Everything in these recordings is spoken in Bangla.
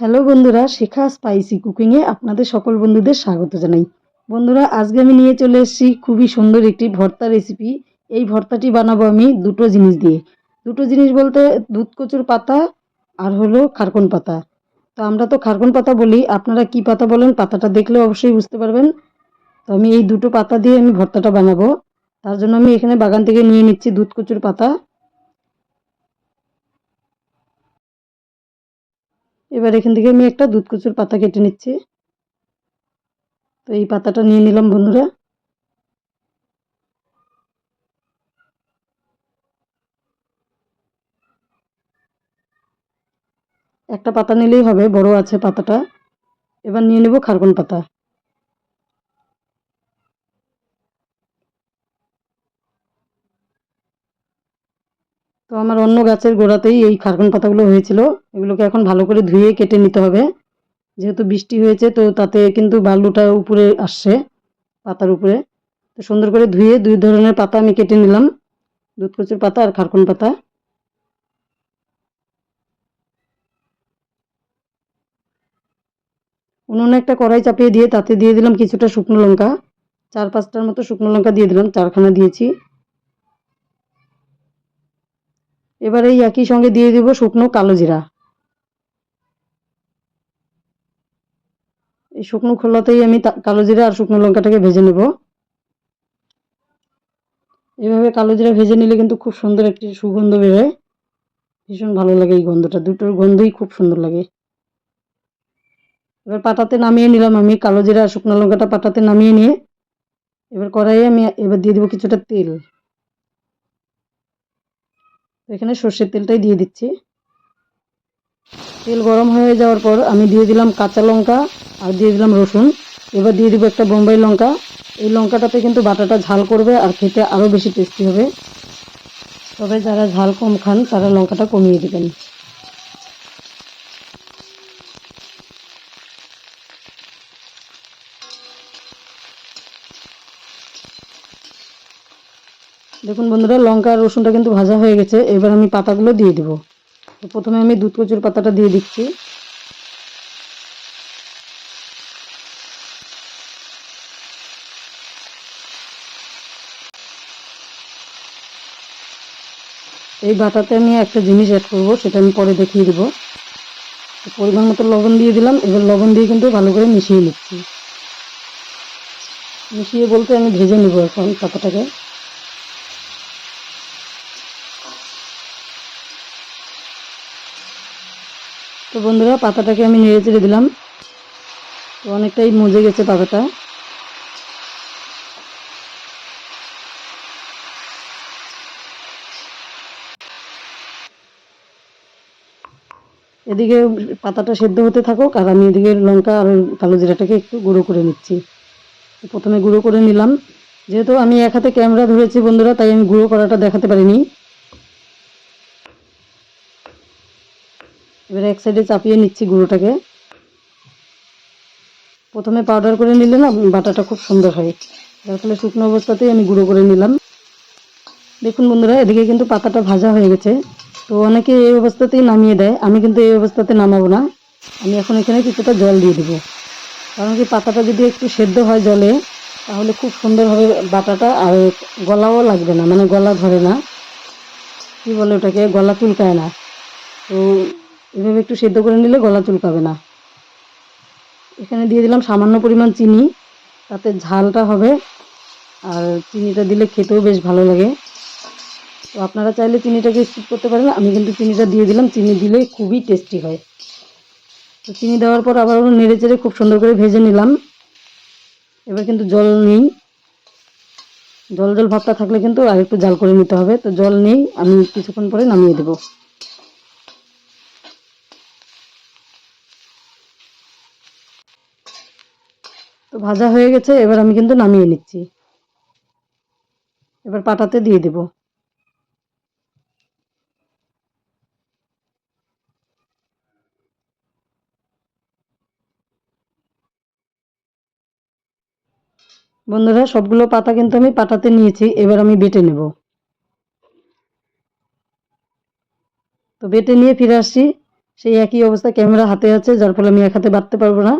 হ্যালো বন্ধুরা, শেখা স্পাইসি কুকিংয়ে আপনাদের সকল বন্ধুদের স্বাগত জানাই। বন্ধুরা, আজকে আমি নিয়ে চলে এসেছি খুবই সুন্দর একটি ভর্তা রেসিপি এই ভর্তাটি বানাবো আমি দুটো জিনিস দিয়ে। দুটো জিনিস বলতে দুধ কচুর পাতা আর হলো খারকন পাতা। তো আমরা তো খারকন পাতা বলি, আপনারা কি পাতা বলেন পাতাটা দেখলে অবশ্যই বুঝতে পারবেন। তো আমি এই দুটো পাতা দিয়ে আমি ভর্তাটা বানাবো। তার জন্য আমি এখানে বাগান থেকে নিয়ে নিচ্ছি দুধ কচুর পাতা। এবার এখান থেকে আমি একটা দুধ কচুর পাতা কেটে নিচ্ছি। তো এই পাতাটা নিয়ে নিলাম বন্ধুরা। একটা পাতা নিলেই হবে, বড় আছে পাতাটা। এবার নিয়ে নেব খারকন পাতা। তো আমার অন্য গাছের গোড়াতেই এই খারকন পাতাগুলো হয়েছিল। এগুলোকে এখন ভালো করে ধুয়ে কেটে নিতে হবে। যেহেতু বৃষ্টি হয়েছে, তো তাতে কিন্তু বালুটা উপরে আসছে পাতার উপরে। তো সুন্দর করে ধুয়ে দুই ধরনের পাতা আমি কেটে নিলাম। দুধ কচুর পাতা আর খারকন পাতা। উনুনে একটা কড়াই চাপিয়ে দিয়ে তাতে দিয়ে দিলাম কিছুটা শুকনো লঙ্কা। চার পাঁচটার মতো শুকনো লঙ্কা দিয়ে দিলাম, চারখানা দিয়েছি। এবার এই একই সঙ্গে দিয়ে দিব শুকনো কালো জিরা। এই শুকনো খোলাতেই আমি কালো জিরা আর শুকনো লঙ্কাটাকে ভেজে নেব। এভাবে কালো জিরা ভেজে নিলে কিন্তু খুব সুন্দর একটি সুগন্ধ বেরোয়। ভীষণ ভালো লাগে এই গন্ধটা। দুটোর গন্ধই খুব সুন্দর লাগে। এবার পাটাতে নামিয়ে নিলাম আমি কালো জিরা শুকনো লঙ্কাটা পাটাতে নামিয়ে নিয়ে। এবার কড়াইয়ে আমি এবার দিয়ে দেবো কিছুটা তেল। এখানে সর্ষের তেলটাই দিয়ে দিচ্ছি। তেল গরম হয়ে যাওয়ার পর আমি দিয়ে দিলাম কাঁচা লঙ্কা আর দিয়ে দিলাম রসুন। এবার দিয়ে দিব একটা বোম্বাই লঙ্কা। এই লঙ্কাটাতে কিন্তু বাটাটা ঝাল করবে আর খেতে আরও বেশি টেস্টি হবে। তবে যারা ঝাল কম খান তারা লঙ্কাটা কমিয়ে দেবেন। দেখুন বন্ধুরা, লঙ্কা আর রসুনটা কিন্তু ভাজা হয়ে গেছে। এবার আমি পাতাগুলো দিয়ে দেবো। প্রথমে আমি দুধ কচুর পাতাটা দিয়ে দিচ্ছি। এই বাটাতে আমি একটা জিনিস অ্যাড করব, সেটা আমি পরে দেখিয়ে দেবো। পরিমাণ মতো লবণ দিয়ে দিলাম। এবার লবণ দিয়ে কিন্তু ভালো করে মিশিয়ে নিচ্ছি। মিশিয়ে বলতে আমি ভেজে নেব এখন পাতাটাকে। তো বন্ধুরা, পাতাটাকে আমি নেড়ে চেড়ে দিলাম। তো অনেকটাই মজে গেছে পাতাটা। এদিকে পাতাটা সেদ্ধ হতে থাকুক, আর আমি এদিকে লঙ্কা আর কালো জিরাটাকে একটু গুঁড়ো করে নিচ্ছি। প্রথমে গুঁড়ো করে নিলাম। যেহেতু আমি এক হাতে ক্যামেরা ধরেছি বন্ধুরা, তাই আমি গুঁড়ো করাটা দেখাতে পারিনি। এবার এক সাইডে চাপিয়ে নিচ্ছি গুঁড়োটাকে। প্রথমে পাউডার করে নিলে না বাটাটা খুব সুন্দর হয়। যার ফলে শুকনো অবস্থাতেই আমি গুঁড়ো করে নিলাম। দেখুন বন্ধুরা, এদিকে কিন্তু পাতাটা ভাজা হয়ে গেছে। তো অনেকে এই অবস্থাতেই নামিয়ে দেয়, আমি কিন্তু এই অবস্থাতে নামাবো না। আমি এখন এখানে কিছুটা জল দিয়ে দেবো। কারণ কি পাতাটা যদি একটু সেদ্ধ হয় জলে, তাহলে খুব সুন্দরভাবে বাটাটা আর গলাও লাগবে না মানে গলা ধরে না। কী বলে ওটাকে? গলা চুলকায় না। তো এভাবে একটু সেদ্ধ করে নিলে গলা চুলকাবে না। এখানে দিয়ে দিলাম সামান্য পরিমাণ চিনি, তাতে ঝালটা হবে। আর চিনিটা দিলে খেতেও বেশ ভালো লাগে। তো আপনারা চাইলে চিনিটাকে স্কিপ করতে পারেন, আমি কিন্তু চিনিটা দিয়ে দিলাম। চিনি দিলে খুবই টেস্টি হয়। তো চিনি দেওয়ার পর আবার নেড়ে চেড়ে খুব সুন্দর করে ভেজে নিলাম। এবার কিন্তু জল নেই। জল জল ভাবটা থাকলে কিন্তু আর একটু জাল করে নিতে হবে। তো জল নেই, আমি কিছুক্ষণ পরে নামিয়ে দেবো। তো ভাজা হয়ে গেছে, এবার আমি কিন্তু নামিয়ে নিচ্ছি। এবার পাটাতে দিয়ে দেব। বন্ধুরা, সবগুলো পাতা কিন্তু আমি পাটাতে নিয়েছি, এবার আমি বেটে নেব। তো বেটে নিয়ে ফিরে আসছি। সেই একই অবস্থা ক্যামেরা হাতে আছে, যার ফলে আমি এক হাতে বাড়তে পারব না।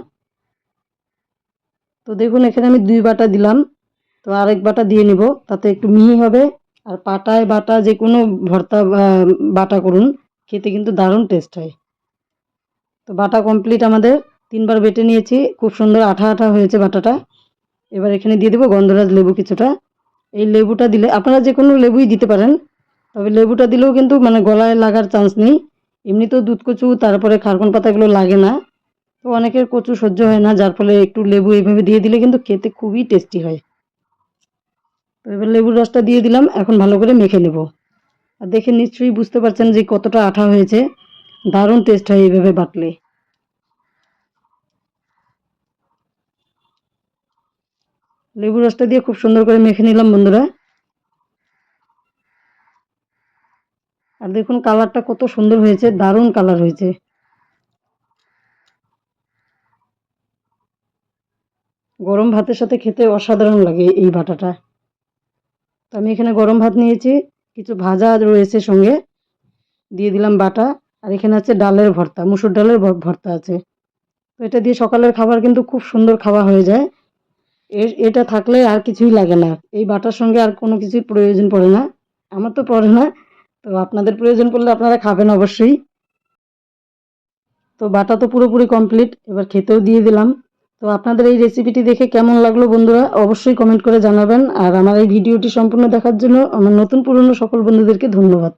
তো দেখুন, এখানে আমি দুই বাটা দিলাম। তো আরেক বাটা দিয়ে নিব, তাতে একটু মিহি হবে। আর পাটায় বাটা যে কোনো ভর্তা বাটা করুন, খেতে কিন্তু দারুণ টেস্ট হয়। তো বাটা কমপ্লিট আমাদের। তিনবার বেটে নিয়েছি, খুব সুন্দর আঠা আঠা হয়েছে বাটাটা। এবার এখানে দিয়ে দেবো গন্ধরাজ লেবু কিছুটা। এই লেবুটা দিলে, আপনারা যে কোনো লেবুই দিতে পারেন, তবে লেবুটা দিলেও কিন্তু মানে গলায় লাগার চান্স নেই। এমনিতেও দুধ কচু, তারপরে খারকন পাতাগুলো লাগে না। তো অনেকের কচু সহ্য হয় না, যার ফলে একটু লেবু এইভাবে দিয়ে দিলে কিন্তু খেতে খুবই টেস্টি হয়। তো এবার লেবুর রসটা দিয়ে দিলাম, এখন ভালো করে মেখে নেব। আর দেখে নিশ্চয়ই বুঝতে পারছেন যে কতটা আঠা হয়েছে। দারুণ টেস্ট হয় এইভাবে বাটলে। লেবু রসটা দিয়ে খুব সুন্দর করে মেখে নিলাম বন্ধুরা। আর দেখুন কালারটা কত সুন্দর হয়েছে, দারুণ কালার হয়েছে। গরম ভাতের সাথে খেতে অসাধারণ লাগে এই বাটাটা তো আমি এখানে গরম ভাত নিয়েছি, কিছু ভাজা রয়েছে সঙ্গে, দিয়ে দিলাম বাটা, আর এখানে আছে ডালের ভর্তা, মুসুর ডালের ভর্তা আছে। তো এটা দিয়ে সকালের খাবার কিন্তু খুব সুন্দর খাওয়া হয়ে যায়। এর, এটা থাকলে আর কিছুই লাগে না। এই বাটার সঙ্গে আর কোনো কিছুই প্রয়োজন পড়ে না। আমার তো পড়ে না, তো আপনাদের প্রয়োজন পড়লে আপনারা খাবেন অবশ্যই। তো বাটা তো পুরোপুরি কমপ্লিট এবার খেতেও দিয়ে দিলাম। তো আপনাদের এই রেসিপিটি দেখে কেমন লাগল বন্ধুরা, অবশ্যই কমেন্ট করে জানাবেন। আর আমার এই ভিডিওটি সম্পূর্ণ দেখার জন্য আমার নতুন পুরনো সকল বন্ধুদেরকে ধন্যবাদ।